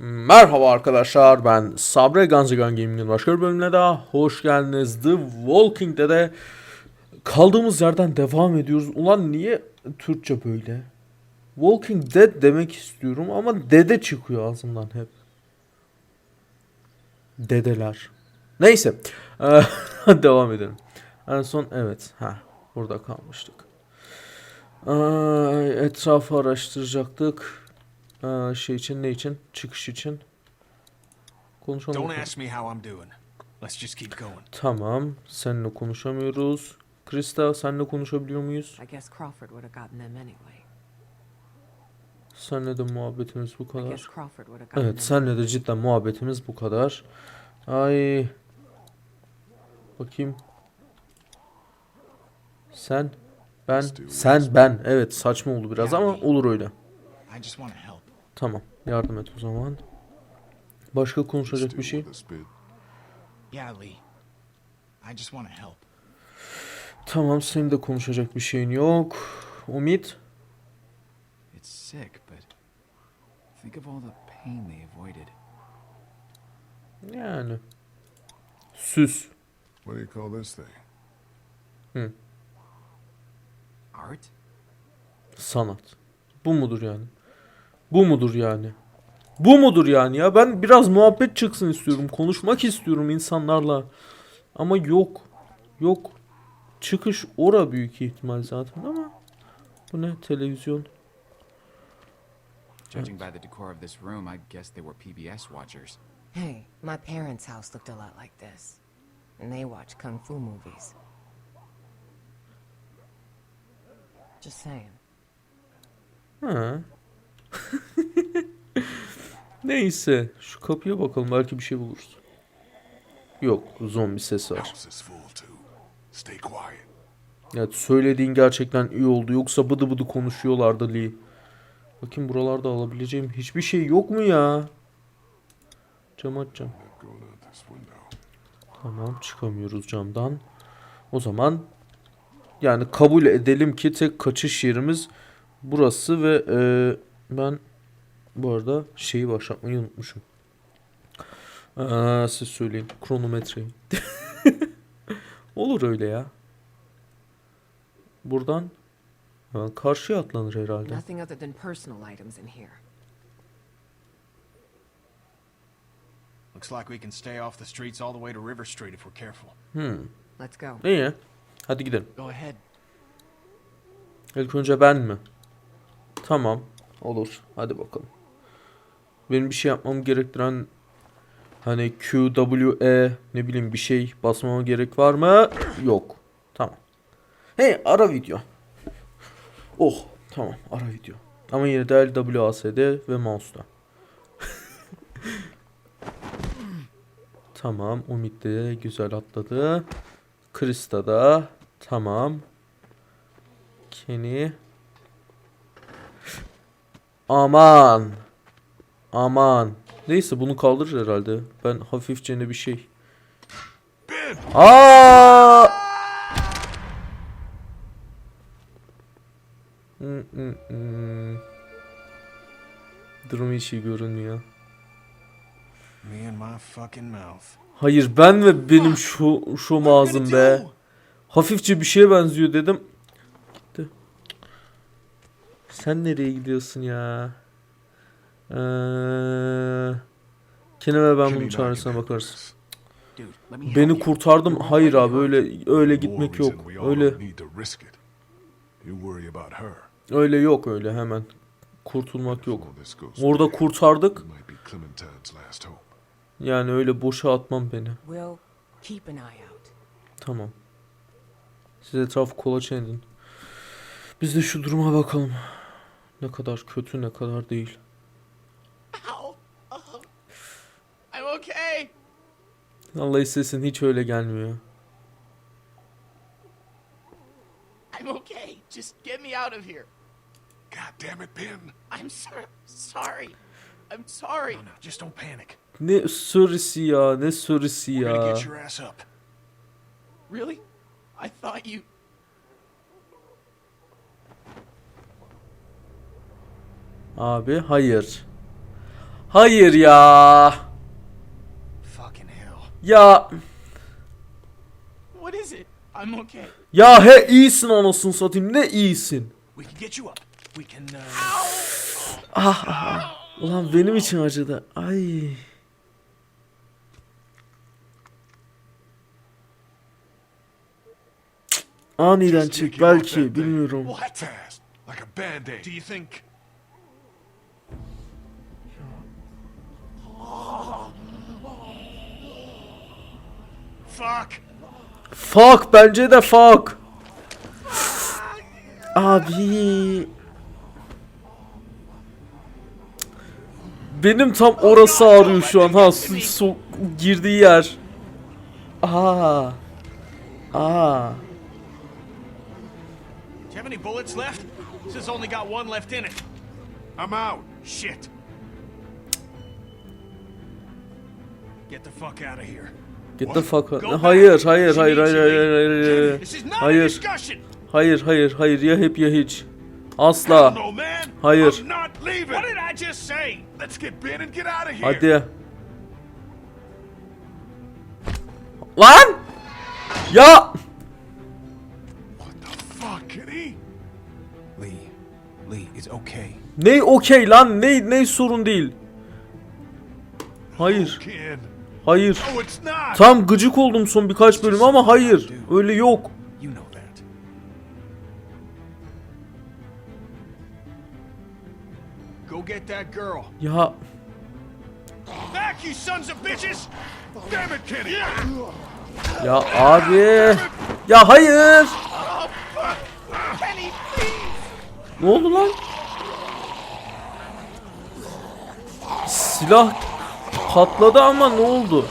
Merhaba arkadaşlar ben Sabre Ganzigan Gaming'in başka bir bölümüne daha hoş geldiniz. The Walking Dead'e kaldığımız yerden devam ediyoruz. Ulan niye Türkçe böyle? Walking Dead demek istiyorum ama dede çıkıyor ağzımdan hep. Dedeler. Neyse. Eee, devam edelim. En son evet. ha burada kalmıştık. Ay, etrafı araştıracaktık. Aa, şey için ne için? Çıkış için. Konuşalım. Don't bakalım. ask me how I'm doing. Let's just keep going. Tamam. Seninle konuşamıyoruz. Krista seninle konuşabiliyor muyuz? I guess Crawford would have gotten them anyway. Seninle de muhabbetimiz bu kadar. Evet senle de cidden muhabbetimiz bu kadar. Ay. Bakayım. Sen. Ben. Sen ben. Evet saçma oldu biraz ama olur öyle. Tamam. Yardım et o zaman. Başka konuşacak bir şey. Yeah, Lee. I just want to help. Tamam senin de konuşacak bir şeyin yok. Umit. It's sick, but think of all the pain they avoided. Yani. Süs. What do you call this thing? Art? Sanat. Bu mudur yani? Bu mudur yani? Bu mudur yani ya? Ben biraz muhabbet çıksın istiyorum. Konuşmak istiyorum insanlarla. Ama yok. Yok. Çıkış ora büyük ihtimal zaten ama. Bu ne? Televizyon. Judging by the decor of this room, I guess they were PBS watchers. Hey, my parents' house looked a lot like this. And they watch kung fu movies. Just saying. Ha. Neyse. Şu kapıya bakalım. Belki bir şey buluruz. Yok. Zombi sesi var. Evet söylediğin gerçekten iyi oldu. Yoksa bıdı bıdı konuşuyorlardı Lee. Bakayım buralarda alabileceğim hiçbir şey yok mu ya? Cam açacağım. Tamam çıkamıyoruz camdan. O zaman yani kabul edelim ki tek kaçış yerimiz burası ve e, ben bu arada şeyi başlatmayı unutmuşum. Aa, siz söyleyin kronometreyi. Olur öyle ya. Buradan ha, karşıya atlanır herhalde. Nothing other than personal items in here. Looks like we can stay off the streets all the way to River Street if we're careful. Hmm. Let's go. İyi. Hadi gidelim. Go ahead. İlk önce ben mi? Tamam. Olur. Hadi bakalım. Benim bir şey yapmam gerektiren hani Q, W, E ne bileyim bir şey basmama gerek var mı? Yok. Tamam. Hey ara video. Oh tamam ara video. Ama yine de WASD ve mouse'da. tamam Umit de güzel atladı. Krista da tamam. Kenny. Aman. Aman. Neyse bunu kaldırır herhalde. Ben hafifçe ne bir şey. Aa! Hmm, hmm, hmm. Durum hiç iyi görünmüyor. Hayır ben ve benim şu şu ağzım be. Hafifçe bir şeye benziyor dedim. Sen nereye gidiyorsun ya? Ee, Kenny ve ben bunun çaresine bakarız. Beni kurtardım. Hayır abi öyle öyle gitmek yok. Öyle öyle yok öyle hemen. Kurtulmak yok. Orada kurtardık. Yani öyle boşa atmam beni. Tamam. Siz etrafı kolaçan edin. Biz de şu duruma bakalım. Ne kadar kötü ne kadar değil. I'm okay. Allah istesin hiç öyle gelmiyor. I'm okay. Just get me out of here. God damn it, Ben! I'm sorry. Sorry. I'm sorry. No, no, just don't panic. Ne sörüsü ya ne sörüsü We're gonna ya. get your ass up. Really? I thought you. Abi hayır. Hayır ya. Fucking hell. Ya What is it? I'm okay. ya he iyisin anasını satayım ne iyisin. We can get you up. We can, uh... Ulan benim için acıdı. Ay. Aniden çık belki bilmiyorum. Do you think... Fuck! Fuck bence de fuck. Abi. Benim tam orası ağrıyor şu an ha su, su girdiği yer. Aa. Aa. Do you have any bullets left? This has only got one left in it. I'm out. Shit. Get the fuck out of here. Get the fuck out. Hayır, hayır, hayır, hayır, hayır, hayır, hayır, hayır. Hayır, hayır, hayır. Ya hep ya hiç. Asla. Hayır. I'm not leaving. What did I just say? Let's get Ben and get out of here. Hadi. Lan! Ya! What the fuck, Kenny? Lee, Lee, it's okay. Ne okey lan? Ne ne sorun değil. Hayır. Hayır. Tam gıcık oldum son birkaç bölüm ama hayır. Öyle yok. Ya ya abi. Ya hayır. Ne oldu lan? Silah patladı ama ne oldu?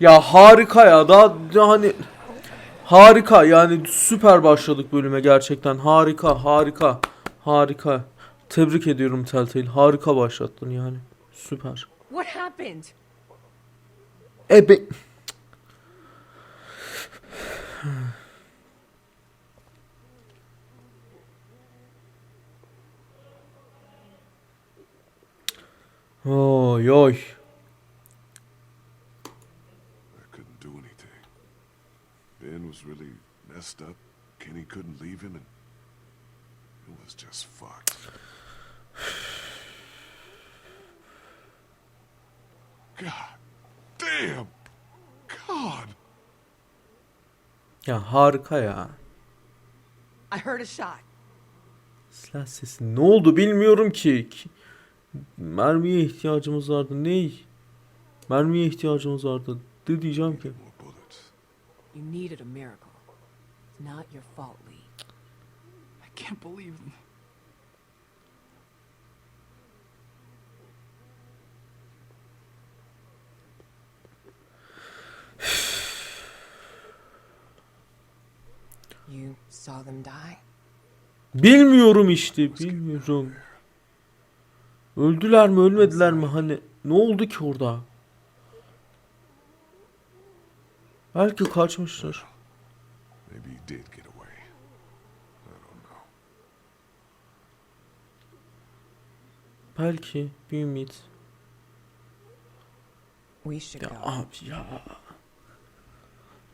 Ya harika ya daha, hani harika yani süper başladık bölüme gerçekten harika harika harika tebrik ediyorum Telltale harika başlattın yani süper. What happened? E Oy oy. I couldn't do anything. Ben was really messed up. Kenny couldn't leave him, and it was just fucked. God damn! God! Ya harika ya. I heard a shot. Silah sesi ne oldu bilmiyorum ki. Mermiye ihtiyacımız vardı. Ney? Mermiye ihtiyacımız vardı. Ne diyeceğim ki? You needed a miracle. It's not your fault, Lee. I can't believe them. You saw them die? Bilmiyorum işte. Bilmiyorum. Öldüler mi ölmediler mi hani ne oldu ki orada? Belki kaçmıştır. Maybe he did get away. I don't know. Belki bir ümit. We should Ya go. abi ya.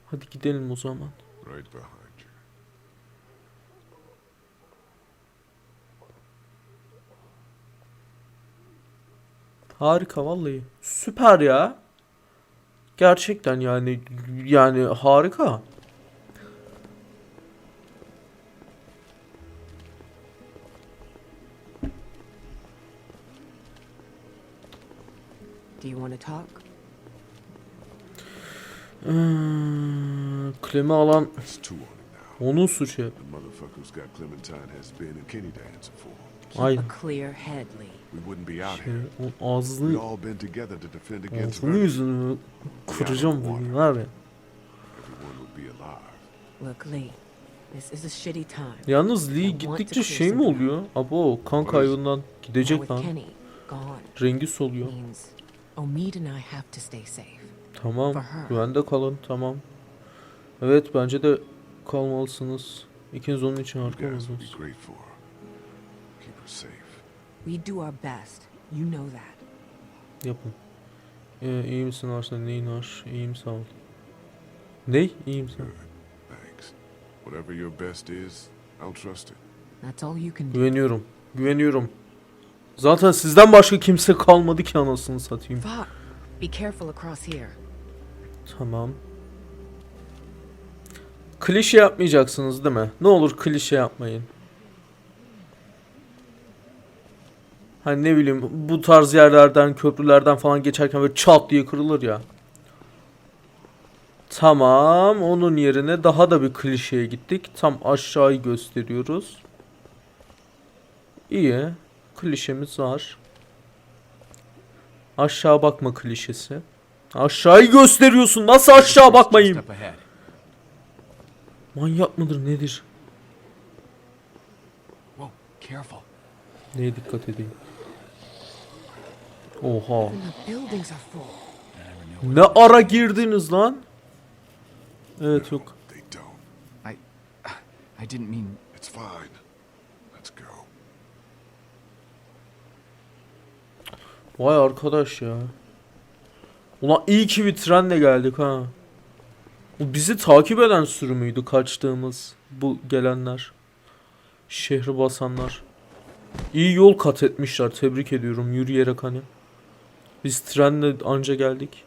Hadi gidelim o zaman. Right behind you. Harika vallahi. Süper ya. Gerçekten yani yani harika. Do you want to talk? Hmm, Clem'i alan onun suçu. The got Clementine has Ben and Kenny to answer for. Ay. a clear head, Lee. We wouldn't be out Şey, here. o ağzını all been together to defend against ağzını yüzünü kıracağım bugün var ya. Yalnız Lee gittikçe şey mi oluyor? Abo kan kaybından gidecek lan. Rengi soluyor. Tamam. Güvende kalın. Tamam. Evet bence de kalmalısınız. İkiniz onun için You safe. We do our best. You know that. Yapın. Ee, iyi misin Arslan? Neyin var? İyiyim sağ ol. Ney? İyiyim sağ ol. Good. Thanks. Whatever your best is, I'll trust it. That's all you can do. Güveniyorum. Güveniyorum. Zaten sizden başka kimse kalmadı ki anasını satayım. Fuck. Be careful across here. Tamam. Klişe yapmayacaksınız değil mi? Ne olur klişe yapmayın. Hani ne bileyim bu tarz yerlerden, köprülerden falan geçerken böyle çat diye kırılır ya. Tamam, onun yerine daha da bir klişeye gittik. Tam aşağıyı gösteriyoruz. İyi. Klişemiz var. Aşağı bakma klişesi. Aşağıyı gösteriyorsun. Nasıl aşağı bakmayayım? Manyak mıdır nedir? Neye dikkat edeyim? Oha. Even the buildings are full. I never knew. Ne ara girdiniz lan? Evet yok. I, I didn't mean. It's fine. Let's go. Vay arkadaş ya. Ulan iyi ki bir trenle geldik ha. Bu bizi takip eden sürü müydü kaçtığımız bu gelenler? Şehri basanlar. İyi yol kat etmişler. Tebrik ediyorum yürüyerek hani. Biz trenle anca geldik.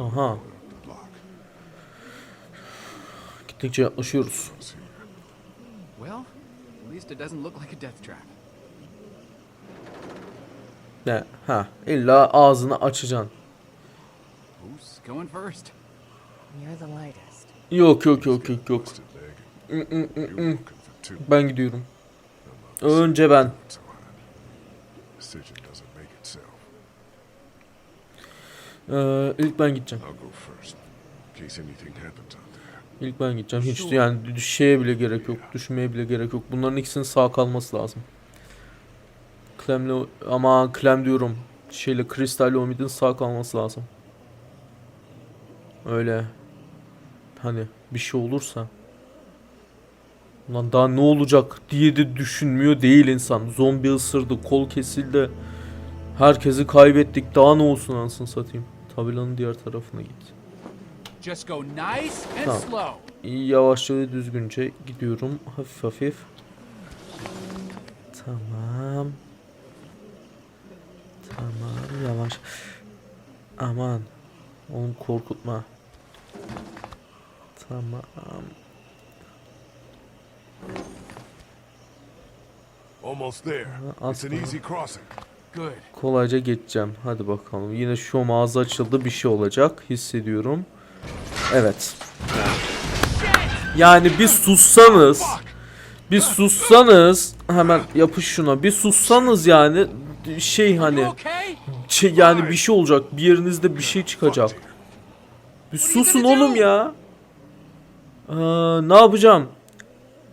Aha. Gittikçe yaklaşıyoruz. It's here. Well, at least it doesn't look like a death trap. Ne? Ha, illa ağzını açacaksın. Who's going first? You're the lightest. Yok yok yok yok yok. Ben gidiyorum. Önce ben. Ee, ilk ben gideceğim. İlk ben gideceğim. Hiç yani düşeye bile gerek yok. Düşmeye bile gerek yok. Bunların ikisinin sağ kalması lazım. Clem'le ama Clem diyorum. Şeyle Crystal'le Omid'in sağ kalması lazım. Öyle. Hani bir şey olursa. Lan daha ne olacak diye de düşünmüyor değil insan. Zombi ısırdı, kol kesildi. Herkesi kaybettik. Daha ne olsun anasını satayım. Tabelanın diğer tarafına git. Just go nice and Tamam. slow. İyi yavaşça ve düzgünce gidiyorum. Hafif hafif. Tamam. Tamam yavaş. Aman. Onu korkutma. Tamam. Good. Kolayca geçeceğim. Hadi bakalım. Yine şu ağzı açıldı. Bir şey olacak. Hissediyorum. Evet. Yani bir sussanız. Bir sussanız. Hemen yapış şuna. Bir sussanız yani. Şey hani. Şey, yani bir şey olacak. Bir yerinizde bir şey çıkacak. Bir susun oğlum ya. Ee, ne yapacağım?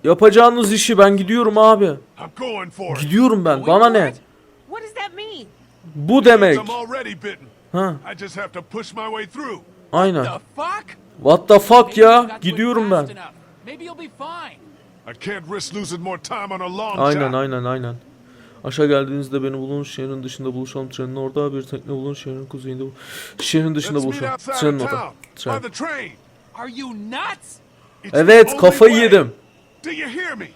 Yapacağınız işi ben gidiyorum abi. I'm going for it. Gidiyorum ben. Bana ne? What does that mean? Bu demek. I'm already bitten. Ha, I just have to push my way through. aynen. The fuck? What the fuck ya? Gidiyorum ben. enough. Maybe you'll be fine. I can't risk losing more time on a long Aynen shot. aynen aynen. Aşağı geldiğinizde beni bulun. Şehrin dışında buluşalım. Trenin orada bir tekne bulun. Şehrin kuzeyinde bul- Şehrin dışında buluşalım. Trenin orada. Tren. Evet kafayı yedim. Do you hear me?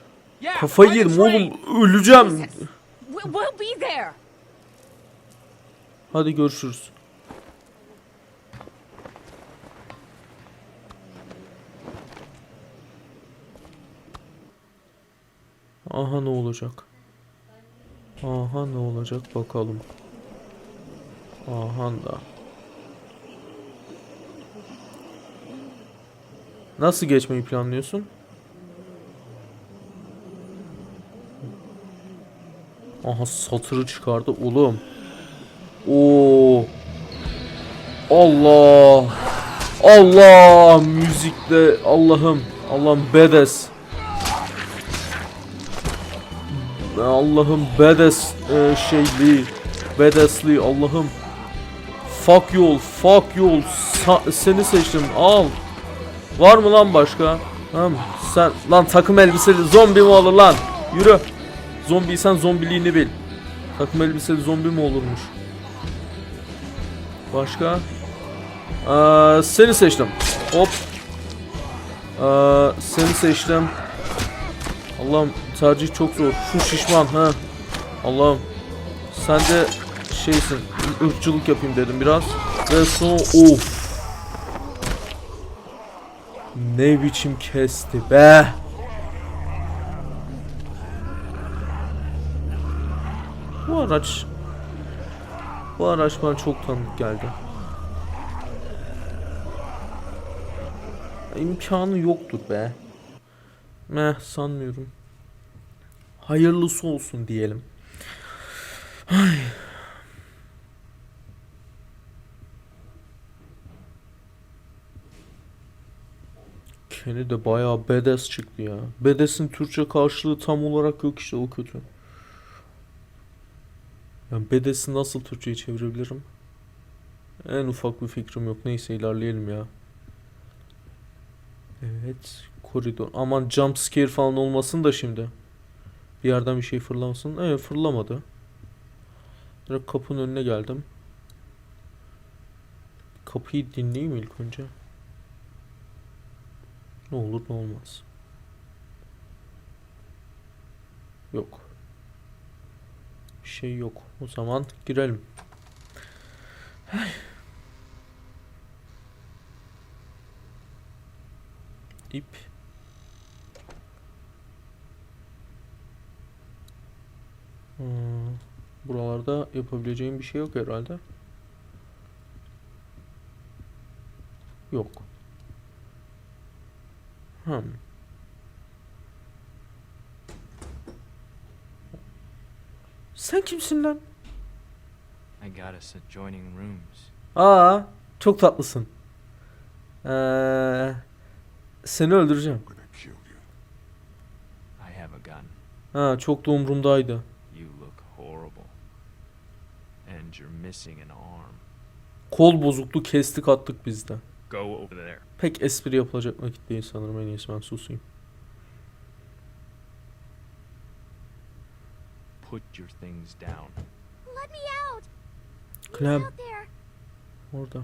Kafayı yedim oğlum. Öleceğim. Hadi görüşürüz. Aha ne olacak? Aha ne olacak bakalım. Aha da. Nasıl geçmeyi planlıyorsun? Aha satırı çıkardı oğlum. Oo. Allah. Allah müzikle Allah'ım. Allah'ım bedes. Allah'ım bedes e, şeyli. Bedesli Allah'ım. Fuck you all, fuck you all. Sa- seni seçtim, al. Var mı lan başka? Tamam. Sen lan takım elbiseli zombi mi olur lan? Yürü. Zombiysen zombiliğini bil. Takım elbiseli zombi mi olurmuş? Başka? Ee, seni seçtim. Hop. Ee, seni seçtim. Allah'ım tercih çok zor. Şu şişman ha. Allah'ım. Sen de şeysin. ırkçılık yapayım dedim biraz. Ve sonra of. Ne biçim kesti be. Araç bu araç bana çok tanıdık geldi. İmkanı yoktur be. Meh sanmıyorum. Hayırlısı olsun diyelim. Ay. Kenny de bayağı bedes çıktı ya. Bedes'in Türkçe karşılığı tam olarak yok işte o kötü. Yani bedes'i nasıl Türkçe'ye çevirebilirim? En ufak bir fikrim yok. Neyse ilerleyelim ya. Evet. Koridor. Aman jump scare falan olmasın da şimdi. Bir yerden bir şey fırlamasın. Evet fırlamadı. Direkt kapının önüne geldim. Kapıyı dinleyeyim ilk önce. Ne olur ne olmaz. Yok. Bir şey yok. O zaman girelim. İp. Hmm, Buralarda yapabileceğim bir şey yok herhalde. Yok. Hmm. Sen kimsin lan? Got us adjoining rooms. Aa, çok tatlısın. Ee, seni öldüreceğim. I have a gun. Ha, çok da umrumdaydı. You look horrible. And you're missing an arm. Kol bozuklu kestik attık biz de. Go over there. Pek espri yapılacak vakit değil sanırım en iyisi ben susayım. Put your things down. Clem orada.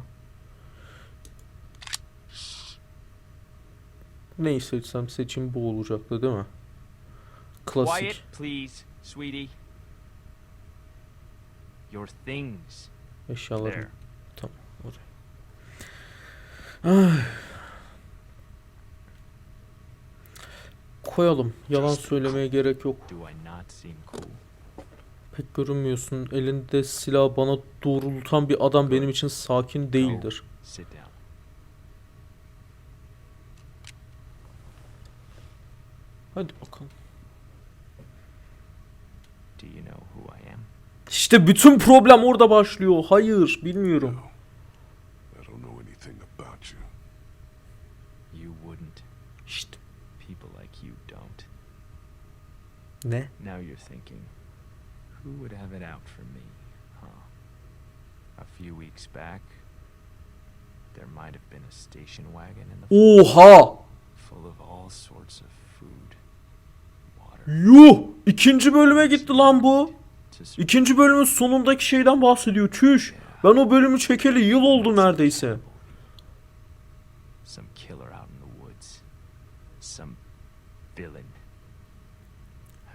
Neyi seçsem seçim bu olacaktı değil mi? Klasik. Quiet, please, sweetie. Your things. Eşyalarım. There. Oraya. Ay. Koyalım. Yalan söylemeye gerek yok. Do I not seem cool? Pek görünmüyorsun. Elinde silah bana doğrultan bir adam benim için sakin değildir. Hadi bakalım. Do you know who I am? İşte bütün problem orada başlıyor. Hayır, bilmiyorum. No. I don't know anything about you. You wouldn't. İşte People like you don't. ne? Now you're thinking, who would have it out for me, huh? A few weeks back, there might have been a station wagon in the Oha! full of all sorts of food, water, Yuh! İkinci bölüme gitti lan bu. to İkinci bölümün sonundaki şeyden bahsediyor. Çüş. Ben o bölümü çekeli yıl oldu neredeyse. Some killer out in the woods. Some villain.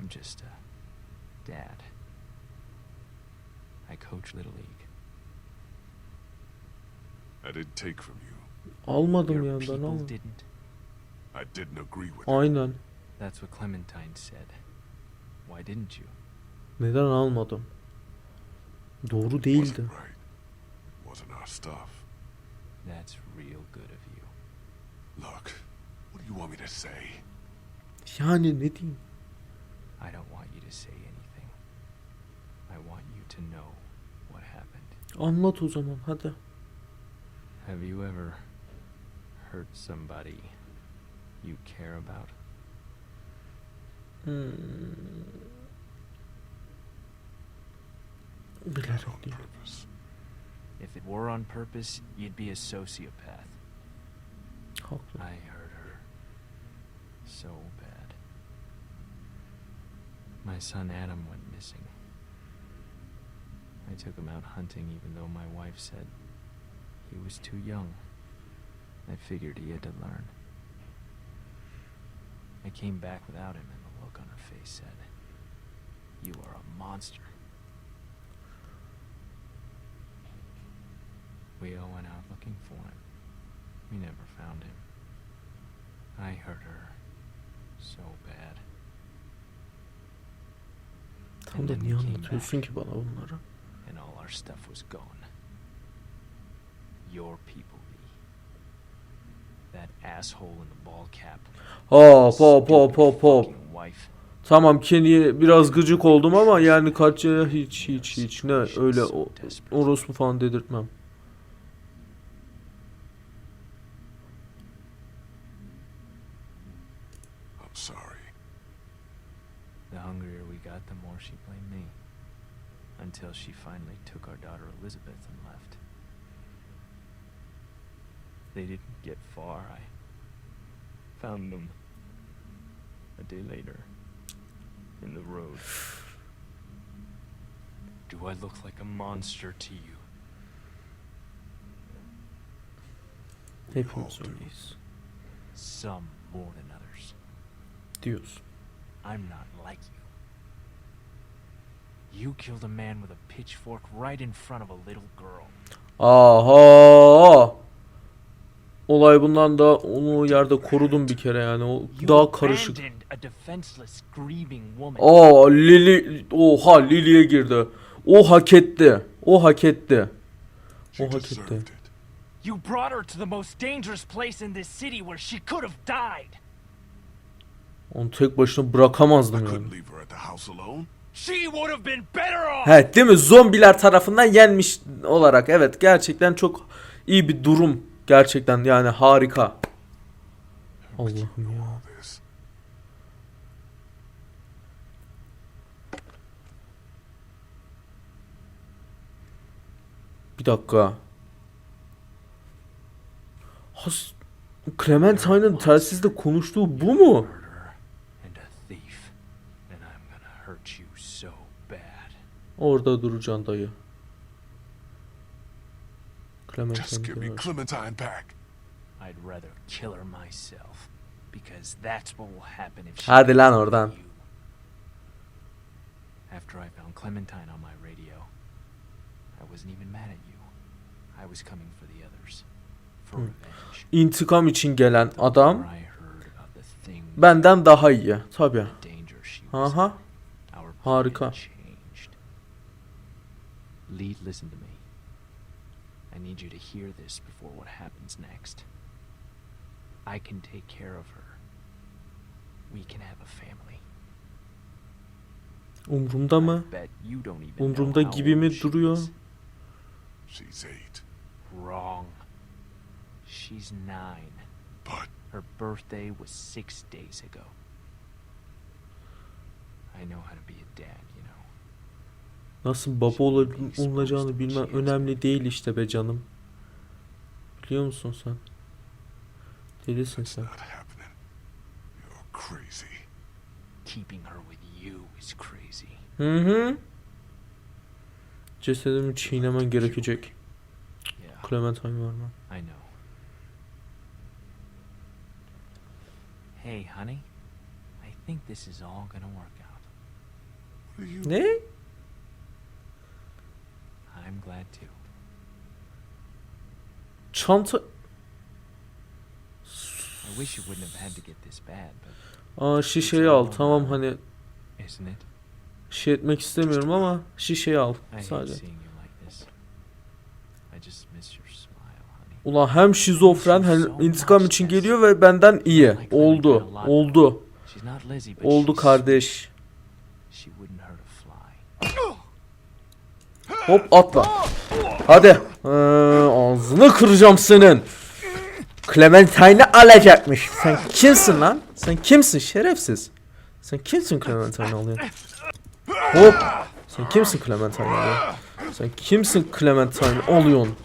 I'm just a dad. I coach Little League. I didn't take from you. Almadım Your yandan people ama. didn't. I didn't agree with it. Aynen. That's what Clementine said. Why didn't you? Neden almadım? Doğru değildi. Wasn't right. Wasn't our stuff. That's real good of you. Look, what do you want me to say? Yani ne diyeyim? I don't Anlat o zaman hadi. Have you ever hurt somebody you care about? Hmm. Bilerek değil. If it were on purpose, you'd be a sociopath. Haklı. I hurt her so bad. My son Adam went missing. I took him out hunting even though my wife said he was too young. I figured he had to learn. I came back without him, and the look on her face said, You are a monster. We all went out looking for him. We never found him. I hurt her so bad. Tam da niye anlatıyorsun ki bana bunları? Our stuff was gone. Your people. That asshole in the ball cap. Hop hop hop hop hop. Tamam Kenny'ye biraz gıcık oldum ama yani Katya'ya hiç hiç hiç ne öyle orospu falan dedirtmem. Until she finally took our daughter Elizabeth and left. They didn't get far. I found them a day later in the road. Do I look like a monster to you? Hepimiz öyleyiz. Some more than others. Diyorsun. I'm not like you. You killed a man with a pitchfork right in front of a little girl. Aha! Olay bundan da onu yerde korudum bir kere yani o daha karışık. Aa Lili oha Lili'ye girdi. O hak etti. O hak etti. O hak deserved etti. it. You brought her to the most dangerous place in this city where she could have died. Onu tek başına bırakamazdım yani. He değil mi? Zombiler tarafından yenmiş olarak. Evet gerçekten çok iyi bir durum. Gerçekten yani harika. Allah'ım ya. Bir dakika. Has Clementine'ın telsizde konuştuğu bu mu? Murderer and a thief. And I'm gonna hurt you so bad. Orada duracaksın dayı. Just Clementine give me diyor. Clementine back. I'd rather kill her myself. Because that's what will happen if she Hadi lan oradan. you. After I found Clementine on my radio, I wasn't even mad at you. I was coming for the others. For revenge. İntikam için gelen adam benden daha iyi. Tabi. the danger she was Aha. Harika. Plan changed. Lee, listen to me. I need you to hear this before what happens next. I can take care of her. We can have a family. Umrumda mı? I bet you don't even Umrumda gibi mi duruyor? She's eight. Wrong. She's nine. But Her birthday was six days ago. I know how to be a dad, you know. Nasıl baba ol olunacağını bilmem önemli değil işte be canım. Biliyor musun sen? Delisin sen. not happening. You're crazy. Keeping her with you is crazy. Hı hı. Cesedimi çiğnemen gerekecek. Clementine var mı? I know. Hey, honey. I think this is all gonna work out. Ne? I'm glad too. Çanta... I wish it wouldn't have had to get this bad, but Aa şişeyi al. Tamam hani isn't it? şey etmek istemiyorum ama şişeyi al. Sadece. seeing you like this. I just miss your smile, honey. Ulan hem şizofren hem intikam için geliyor ve benden iyi. Oldu. Oldu. Oldu she's kardeş. She wouldn't hurt a fly. Hop atla. Hadi. Ee, ağzını kıracağım senin. Clementine'i alacakmış. Sen kimsin lan? Sen kimsin şerefsiz? Sen kimsin Clementine'i alıyorsun? Hop. Sen kimsin Clementine ya? Sen kimsin Clementine oluyorsun?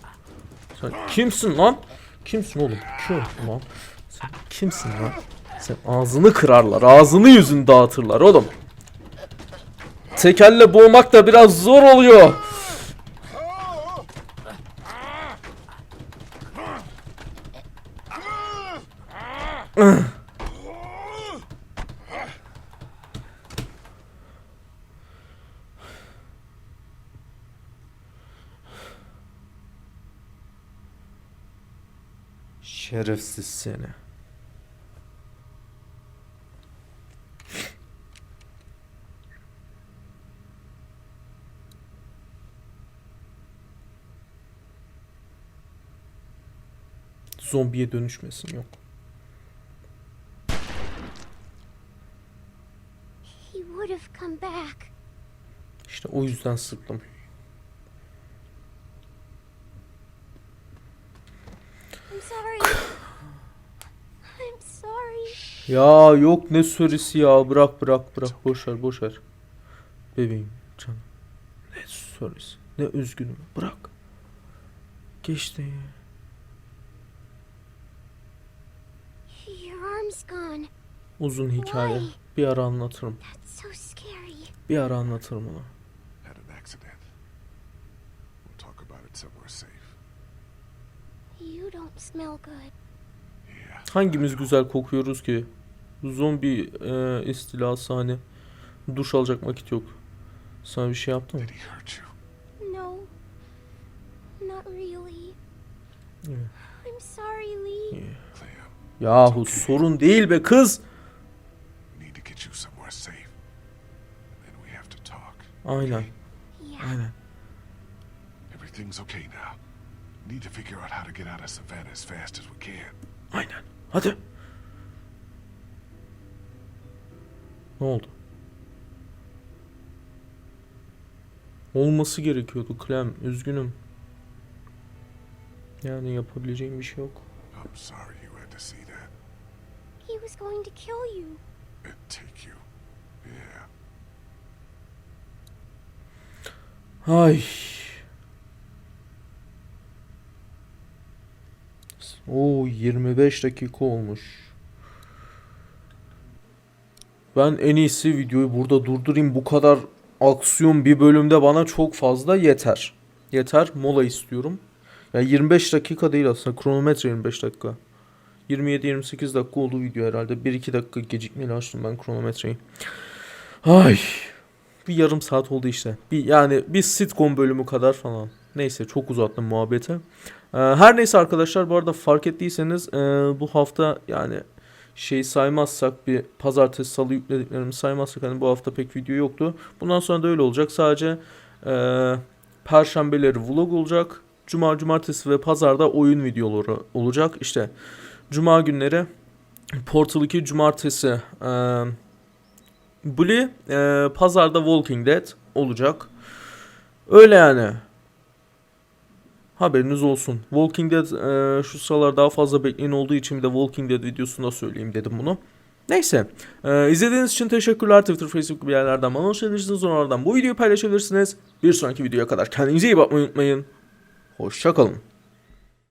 Sen kimsin lan? Kimsin oğlum? Kim lan? Sen kimsin lan? Sen ağzını kırarlar. Ağzını yüzünü dağıtırlar oğlum. Tekelle boğmak da biraz zor oluyor. Şerefsiz seni. Zombiye dönüşmesin yok. He would have come back. İşte o yüzden sıktım. I'm sorry. I'm sorry. Ya yok ne sörisi ya bırak bırak bırak boşver boşver. Bebeğim canım. Ne sörisi ne üzgünüm bırak. Geçti. Your arm's gone. Uzun hikaye. Bir ara anlatırım. Bir ara anlatırım onu. Had an accident. We'll talk about it somewhere safe. You don't smell good. Yeah. Hangimiz güzel kokuyoruz ki? Zombi e, istilası hani duş alacak vakit yok. Sana bir şey yaptı mı? Did he hurt you? No. Not really. Yeah. I'm sorry, Lee. Yahu sorun değil be kız. we need to get you somewhere safe. And then we have to talk. Aynen Yeah. aynen. Everything's okay now. Need to figure out how to get out of Savannah as fast as we can. Aynen. Hadi. Ne oldu? Olması gerekiyordu Clem. Üzgünüm. Yani yapabileceğim bir şey yok. I'm sorry you had to see that. He was going to kill you. And take you. Yeah. Ay. Oo 25 dakika olmuş. Ben en iyisi videoyu burada durdurayım. Bu kadar aksiyon bir bölümde bana çok fazla yeter. Yeter. Mola istiyorum. Ya 25 dakika değil aslında. Kronometre 25 dakika. 27-28 dakika oldu video herhalde. 1-2 dakika gecikmeli açtım ben kronometreyi. Ay. Bir yarım saat oldu işte. Bir yani bir sitcom bölümü kadar falan. Neyse çok uzattım muhabbeti. Ee, her neyse arkadaşlar bu arada fark ettiyseniz e, bu hafta yani şey saymazsak bir pazartesi salı yüklediklerimi saymazsak hani bu hafta pek video yoktu. Bundan sonra da öyle olacak. Sadece e, perşembeleri vlog olacak. Cuma, cumartesi ve pazarda oyun videoları olacak. İşte cuma günleri Portal 2 cumartesi e, Bully, e, pazarda Walking Dead olacak. Öyle yani. Haberiniz olsun. Walking Dead e, şu sıralar daha fazla bekleyin olduğu için bir de Walking Dead videosunda söyleyeyim dedim bunu. Neyse. E, izlediğiniz için teşekkürler. Twitter, Facebook gibi yerlerden bana ulaşabilirsiniz. Oralardan bu videoyu paylaşabilirsiniz. Bir sonraki videoya kadar kendinize iyi bakmayı unutmayın. Hoşçakalın.